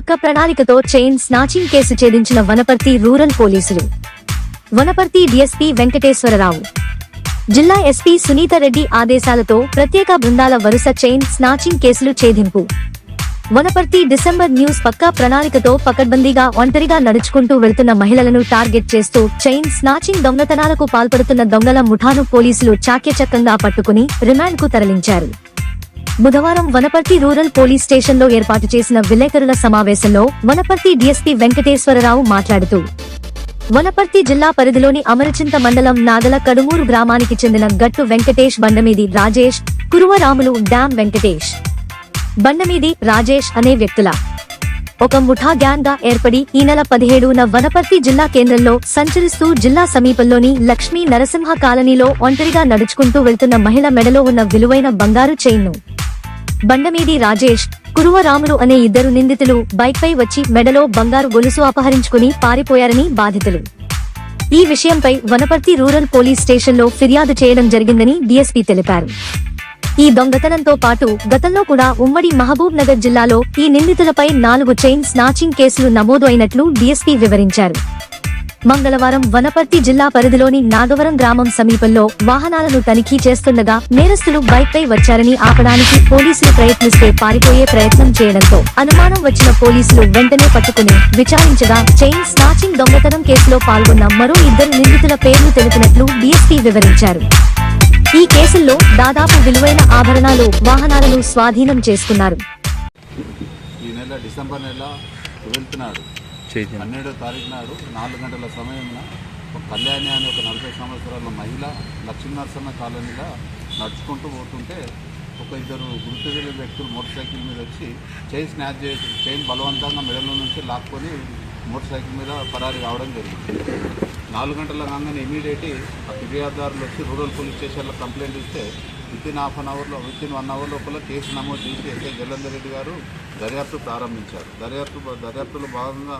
పక్క ప్రణాళికతో chain snatching case ఛేదించిన వనపర్తి రూరల్ పోలీసులు. వనపర్తి డిఎస్పీ వెంకటేశ్వరరావు. జిల్లా ఎస్పీ సునీతారెడ్డి ఆదేశాలతో ప్రత్యేక బృందాల వరుస చైన్ స్నాచింగ్ కేసులు ఛేదింపు. వనపర్తి డిసెంబర్ న్యూస్ పక్కా ప్రణాళికతో పకడ్బందీగా ఒంటరిగా నడుచుకుంటూ వెళ్తున్న మహిళలను టార్గెట్ చేస్తూ చైన్ స్నాచింగ్ దొంగతనాలకు పాల్పడుతున్న దొంగల ముఠాను పోలీసులు చాక్యచక్కంగా పట్టుకుని రిమాండ్కు తరలించారు. బుధవారం వనపర్తి రూరల్ పోలీస్ స్టేషన్లో ఏర్పాటు చేసిన విలేకరుల సమావేశంలో వనపర్తి డీఎస్పీ వెంకటేశ్వరరావు మాట్లాడుతూ వనపర్తి జిల్లా పరిధిలోని అమరచింత మండలం నాగల కడుమూరు గ్రామానికి చెందిన గట్టు వెంకటేష్ బండమీది రాజేష్ కురువరాములు డామ్ వెంకటేష్ బండమీది రాజేష్ అనే వ్యక్తుల ఒక ముఠా గ్యాంగ్గా ఏర్పడి ఈ నెల పదిహేడున వనపర్తి జిల్లా కేంద్రంలో సంచరిస్తూ జిల్లా సమీపంలోని లక్ష్మీ నరసింహ కాలనీలో ఒంటరిగా నడుచుకుంటూ వెళ్తున్న మహిళ మెడలో ఉన్న విలువైన బంగారు చైన్ను బండమీది రాజేష్ కురువరాములు అనే ఇద్దరు నిందితులు బైక్పై వచ్చి మెడలో బంగారు గొలుసు అపహరించుకుని పారిపోయారని బాధితులు. ఈ విషయంపై వనపర్తి రూరల్ పోలీస్ స్టేషన్లో ఫిర్యాదు చేయడం జరిగిందని డీఎస్పీ తెలిపారు. ఈ దొంగతనంతో పాటు గతంలో కూడా ఉమ్మడి మహబూబ్ నగర్ జిల్లాలో ఈ నిందితులపై నాలుగు చైన్ స్నాచింగ్ కేసులు నమోదు అయినట్లు డీఎస్పీ వివరించారు. మంగళవారం వనపర్తి జిల్లా పరిధిలోని నాగవరం గ్రామం సమీపంలో వాహనాలను తనిఖీ చేస్తుండగా నేరస్తులు బైక్ పై వచ్చారని ఆపడానికి పోలీసులు ప్రయత్నిస్తే పారిపోయే ప్రయత్నం చేయడంతో అనుమానం వచ్చిన పోలీసులు వెంటనే పట్టుకుని విచారించగా చైన్ స్నాచింగ్ దొంగతనం కేసులో పాల్గొన్న మరో ఇద్దరు నిందితుల పేర్లు తెలిపినట్లు డీఎస్పీ వివరించారు. ఈ కేసుల్లో దాదాపు విలువైన ఆభరణాలు వాహనాలను స్వాధీనం చేసుకున్నారు. ఈ నెల డిసెంబర్ నెల ట్వెల్త్ నాడు పన్నెండో తారీఖు నాడు నాలుగు గంటల సమయంలో ఒక కళ్యాణి అనే ఒక నలభై సంవత్సరాల మహిళ లక్ష్మీనరసన్న కాలనీలో నడుచుకుంటూ పోతుంటే ఒక ఇద్దరు గుర్తు తెలియని వ్యక్తులు మోటార్ సైకిల్ మీద వచ్చి చైన్ స్నాచ్ చేసి చైన్ బలవంతంగా మెడలో నుంచి లాక్కొని మోటార్ సైకిల్ మీద పరారి కావడం జరిగింది. నాలుగు గంటల కాగానే ఇమీడియట్ ఆ ఫిర్యాదుదారులు వచ్చి రూరల్ పోలీస్ స్టేషన్లో కంప్లైంట్ ఇస్తే విత్ ఇన్ హాఫ్ అన్ అవర్లో విత్ ఇన్ వన్ అవర్ లోపల కేసు నమోదు చేసి ఎస్ఐ జలంధర్ రెడ్డి గారు దర్యాప్తు ప్రారంభించారు. దర్యాప్తు దర్యాప్తులో భాగంగా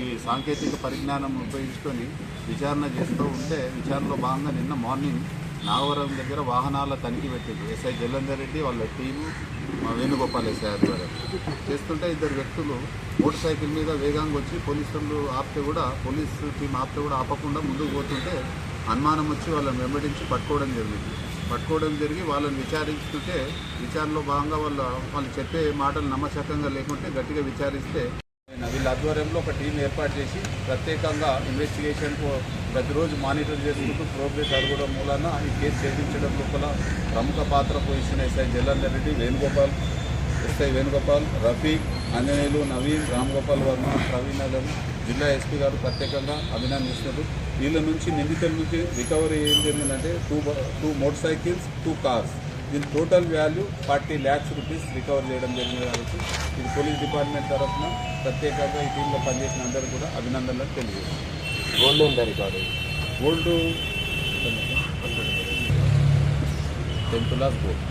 ఈ సాంకేతిక పరిజ్ఞానం ఉపయోగించుకొని విచారణ చేస్తూ ఉంటే విచారణలో భాగంగా నిన్న మార్నింగ్ నాగవరం దగ్గర వాహనాల తనిఖీ పెట్టింది. ఎస్ఐ జలంధర్ రెడ్డి వాళ్ళ టీము మా వేణుగోపాల్ ఎస్ఐ ఆధ్వర్యం చేస్తుంటే ఇద్దరు వ్యక్తులు మోటార్ సైకిల్ మీద వేగంగా వచ్చి పోలీసులు ఆపితే కూడా పోలీస్ టీం ఆపితే కూడా ఆపకుండా ముందుకు పోతుంటే అనుమానం వచ్చి వాళ్ళని వెంబడించి పట్టుకోవడం జరిగింది. పట్టుకోవడం జరిగి వాళ్ళని విచారిస్తుంటే విచారణలో భాగంగా వాళ్ళ వాళ్ళు చెప్పే మాటలు నమ్మశకంగా లేకుంటే గట్టిగా విచారిస్తే వీళ్ళ ఆధ్వర్యంలో ఒక టీం ఏర్పాటు చేసి ప్రత్యేకంగా ఇన్వెస్టిగేషన్ ప్రతిరోజు మానిటర్ చేసుకుంటూ ప్రోగ్రెస్ అడగడం మూలన ఈ కేసు ఛేదించడం లోపల ప్రముఖ పాత్ర పోషించిన ఎస్ఐ జలంధర్ రెడ్డి వేణుగోపాల్ ఎస్ఐ వేణుగోపాల్ రఫీక్ ఆంజనేయులు నవీన్ రామ్ గోపాల్ వర్మ ప్రవీణ్ గారు జిల్లా ఎస్పీ గారు ప్రత్యేకంగా అభినందిస్తున్నారు. వీళ్ళ నుంచి నిందితుల నుంచి రికవరీ ఏం జరిగిందంటే two two motorcycles two cars దీని total value forty lakhs rupees recover చేయడం జరిగింది కాబట్టి ఇది పోలీస్ డిపార్ట్మెంట్ తరఫున ప్రత్యేకంగా ఈ టీంలో పనిచేసిన అందరూ కూడా అభినందనలు తెలియజేస్తారు గోల్డ్ ఉందా record? Gold ten tolas gold